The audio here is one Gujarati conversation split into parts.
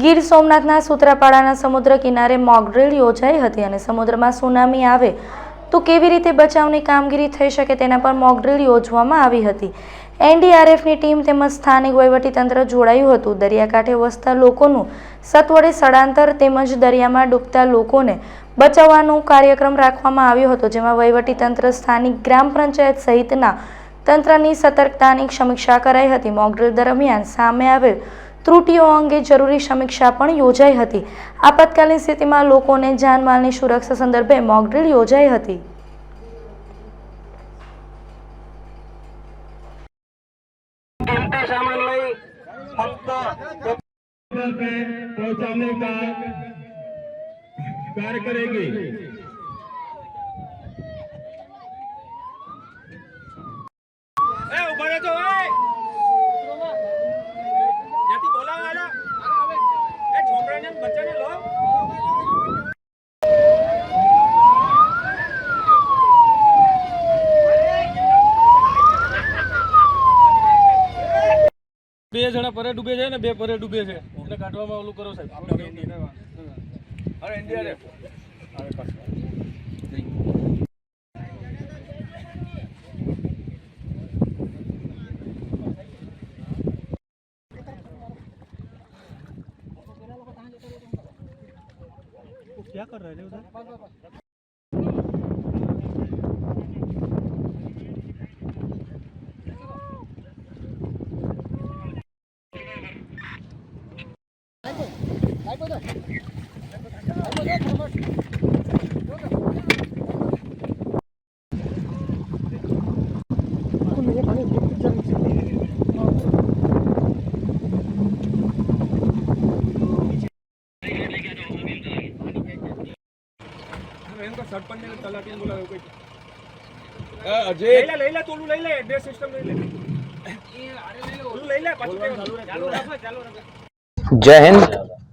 ગીર સોમનાથના સૂત્રાપાડાના સમુદ્ર કિનારે મોકડ્રીલ યોજાઈ હતી અને સમુદ્રમાં સુનામી આવે તો કેવી રીતે બચાવની કામગીરી થઈ શકે તેના પર મોકડ્રીલ યોજવામાં આવી હતી. એનડીઆરએફની ટીમ તેમજ સ્થાનિક વહીવટીતંત્ર જોડાયું હતું. દરિયાકાંઠે વસતા લોકોનું સત્વરે સ્થળાંતર તેમજ દરિયામાં ડૂબતા લોકોને બચાવવાનો કાર્યક્રમ રાખવામાં આવ્યો હતો, જેમાં વહીવટીતંત્ર, સ્થાનિક ગ્રામ પંચાયત સહિતના તંત્રની સતર્કતાની સમીક્ષા કરાઈ હતી. મોકડ્રીલ દરમિયાન સામે આવેલ ત્રુટીઓ અંગે જરૂરી સમીક્ષા પણ યોજાઈ હતી આપાતકાલીન સ્થિતિમાં લોકોને જાનમાલની સુરક્ષા સંદર્ભે મોકડ્રીલ યોજાઈ હતી कीमती सामान लई फक्त पे पहुंचाने का कार्य करेगी એ બે જણા પરે ડૂબે છે ને બે પરે ડૂબે છે. એટલે કાઢવામાં ઓલું કરો સાહેબ. અરે એનડીઆરએફ સરપંચ ને તલાટી ને બોલાવે અજય લઈ લે લઈ લે તું લઈ લે એડ્રેસ સિસ્ટમ લઈ લે એ અરે લઈ લે તું લઈ લે પાછું ચાલુ રાખ ચાલુ રાખ જય હિન્દ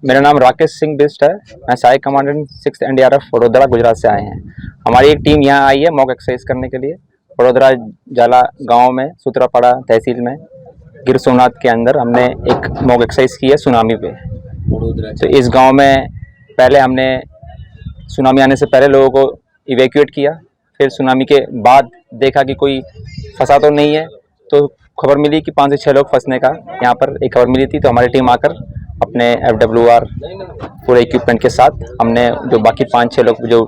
मेरा नाम राकेश सिंह बिस्ट है। मैं सहायक commandant six N D Vadodara Gujarat से आए हैं। हमारी एक टीम यहाँ आई है मॉक एक्सरसाइज करने के लिए। वडोदरा जाला गाँव में सूत्रापाड़ा तहसील में गिर सोमनाथ के अंदर हमने एक मॉक एक्सरसाइज की है सुनामी पे। तो इस गाँव में पहले हमने सुनामी आने से पहले लोगों को इवैक्यूएट किया। फिर सुनामी के बाद देखा कि कोई फंसा तो नहीं है। तो खबर मिली कि पाँच से छः लोग फंसने का यहाँ पर एक खबर मिली थी। तो हमारी टीम आकर अपने एफ डब्ल्यू आर पूरे इक्विपमेंट के साथ हमने जो बाकी पाँच छः लोग जो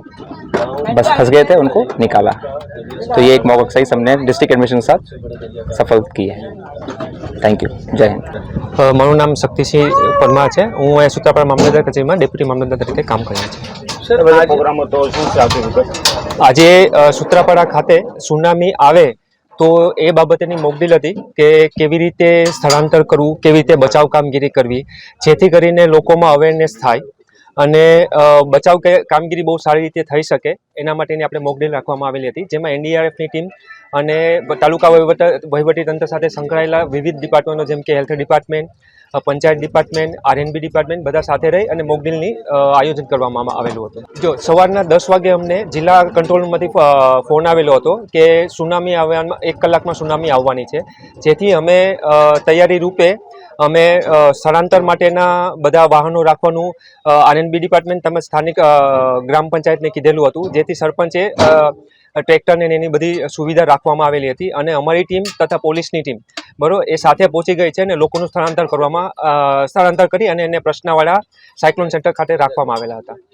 बस फंस गए थे उनको निकाला तो ये एक मॉक एक्सरसाइज हमने डिस्ट्रिक्ट एडमिशन के साथ सफल की है थैंक यू जय हिंद અ, મારું નામ શક્તિસિંહ પરમાર છે હું અહીંયા સૂત્રાપાડા મામલતદાર કચેરીમાં ડેપ્યુટી મામલતદાર તરીકે કામ કર્યા છે प्रोग्राम હતો શું છે આખું વિગત આજે અ, સૂત્રાપાડા ખાતે સુનામી આવે તો એ બાબતેની મોકડીલ હતી કે કેવી રીતે સ્થળાંતર કરવું, કેવી રીતે બચાવ કામગીરી કરવી, જેથી કરીને લોકોમાં અવેરનેસ થાય. અને બચાવ કામગીરી બહુ સારી રીતે થઈ શકે. એના માટેની આપણે મોકડીલ રાખવામાં આવેલી હતી, જેમાં એનડીઆરએફની ટીમ અને તાલુકા વહીવટ, વહીવટીતંત્ર સાથે સંકળાયેલા વિવિધ ડિપાર્ટમેન્ટો જેમ કે health department panchayat department RNB department બધા સાથે રહી અને મોકડ્રીલની આયોજન કરવામાં આવેલું હતું. જો, સવારના દસ વાગે અમને જિલ્લા કંટ્રોલમાંથી ફોન આવેલો હતો કે સુનામી આવવામાં એક કલાકમાં સુનામી આવવાની છે. જેથી અમે તૈયારી રૂપે અમે સ્થળાંતર માટેના બધા વાહનો રાખવાનું આનંદબી ડિપાર્ટમેન્ટ તેમજ સ્થાનિક ગ્રામ પંચાયતને કીધેલું હતું, જેથી સરપંચે ટ્રેક્ટરને એની બધી સુવિધા રાખવામાં આવેલી હતી અને અમારી ટીમ તથા પોલીસની ટીમ, બરોબર, એ સાથે પહોંચી ગઈ છે અને લોકોનું સ્થળાંતર કરવામાં સ્થળાંતર કરી અને એને પ્રશ્નવાળા સાયક્લોન સેન્ટર ખાતે રાખવામાં આવેલા હતા.